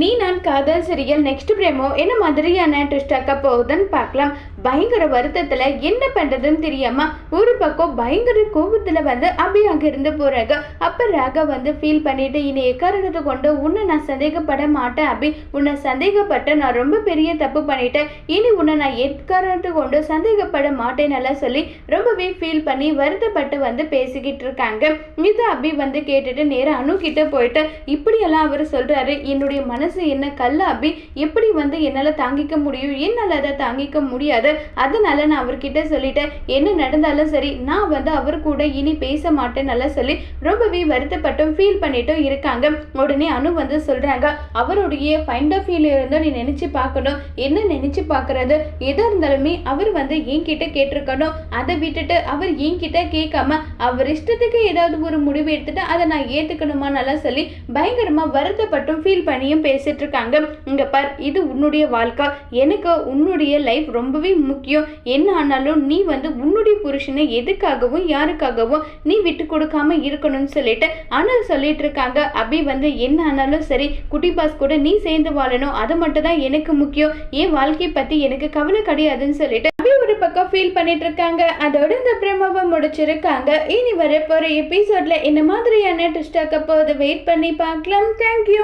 நீ நான் காதல் சீரியல் நெக்ஸ்ட் பிரேமோ? என்ன மாதிரியான ட்விஸ்ட் ஆக்க போகுதுன்னு பார்க்கலாம். பயங்கர வருத்தத்துல என்ன பண்றதுன்னு தெரியாம ஒரு பக்கம் பயங்கர கோபத்துல வந்து அபி அங்கே இருந்து போறாங்க அப்ப ராகா வந்து ஃபீல் பண்ணிட்டு இனி எக்காரணத்தை கொண்டு உன்னை நான் சந்தேகப்பட மாட்டேன் அபி. உன்னை சந்தேகப்பட்டு நான் ரொம்ப பெரிய தப்பு பண்ணிட்டேன். இனி உன்னை நான் எக்காரணத்தை கொண்டு சந்தேகப்பட மாட்டேன்னு சொல்லி ரொம்பவே ஃபீல் பண்ணி வருத்தப்பட்டு வந்து பேசிக்கிட்டு இருக்காங்க. இது அபி வந்து கேட்டுட்டு நேராக அனு போயிட்டு இப்படியெல்லாம் அவர் சொல்றாரு என்னுடைய மன மனசு என்ன கல்ல அப்படி எப்படி வந்து என்னால் தாங்கிக்க முடியும்? என்னால் அதை தாங்கிக்க முடியாது. அதனால நான் அவர்கிட்ட சொல்லிட்டேன் என்ன நடந்தாலும் சரி நான் வந்து அவர் கூட இனி பேச மாட்டேன் சொல்லி ரொம்பவே வருத்தப்பட்டும் ஃபீல் பண்ணிட்டும் இருக்காங்க. உடனே அனு வந்து சொல்றாங்க அவருடைய ஃபைண்ட் ஆஃப் வியூல இருந்தோ நீ நினைச்சு பார்க்கணும். என்ன நினைச்சு பார்க்குறது? எதா இருந்தாலுமே அவர் வந்து என்கிட்ட கேட்டிருக்கணும். அதை விட்டுட்டு அவர் என்கிட்ட கேட்காம அவர் இஷ்டத்துக்கு ஏதாவது ஒரு முடிவு எடுத்துட்டு அதை நான் ஏற்றுக்கணுமா நல்லா சொல்லி பயங்கரமா வருத்தப்பட்டும் ஃபீல் பண்ணியும் பேசிட்டு இருக்காங்க இங்க பார் இது உன்னுடைய வாழ்க்கை. எனக்கு உன்னுடைய லைஃப் ரொம்பவே முக்கியம். என்ன ஆனாலும் நீ வந்து உன்னுடைய புருஷனை எதுக்காகவும் யாருக்காகவும் நீ விட்டு கொடுக்காம இருக்கணும்னு சொல்லிட்டு ஆனால் சொல்லிட்டு இருக்காங்க அபி வந்து என்ன ஆனாலும் சரி குட்டி பாஸ் கூட நீ சேர்ந்து வாழணும். அது மட்டும் தான் எனக்கு முக்கியம். என் வாழ்க்கையை பத்தி எனக்கு கவலை கிடையாதுன்னு சொல்லிட்டு அபி ஒரு பக்கம் ஃபீல் பண்ணிட்டு இருக்காங்க அதோட இந்த பிரமாவை முடிச்சிருக்காங்க. இனி வர போற எபிசோட்ல என்ன மாதிரியான ட்விஸ்ட் போகுது? வெயிட் பண்ணி பார்க்கலாம். தேங்க்யூ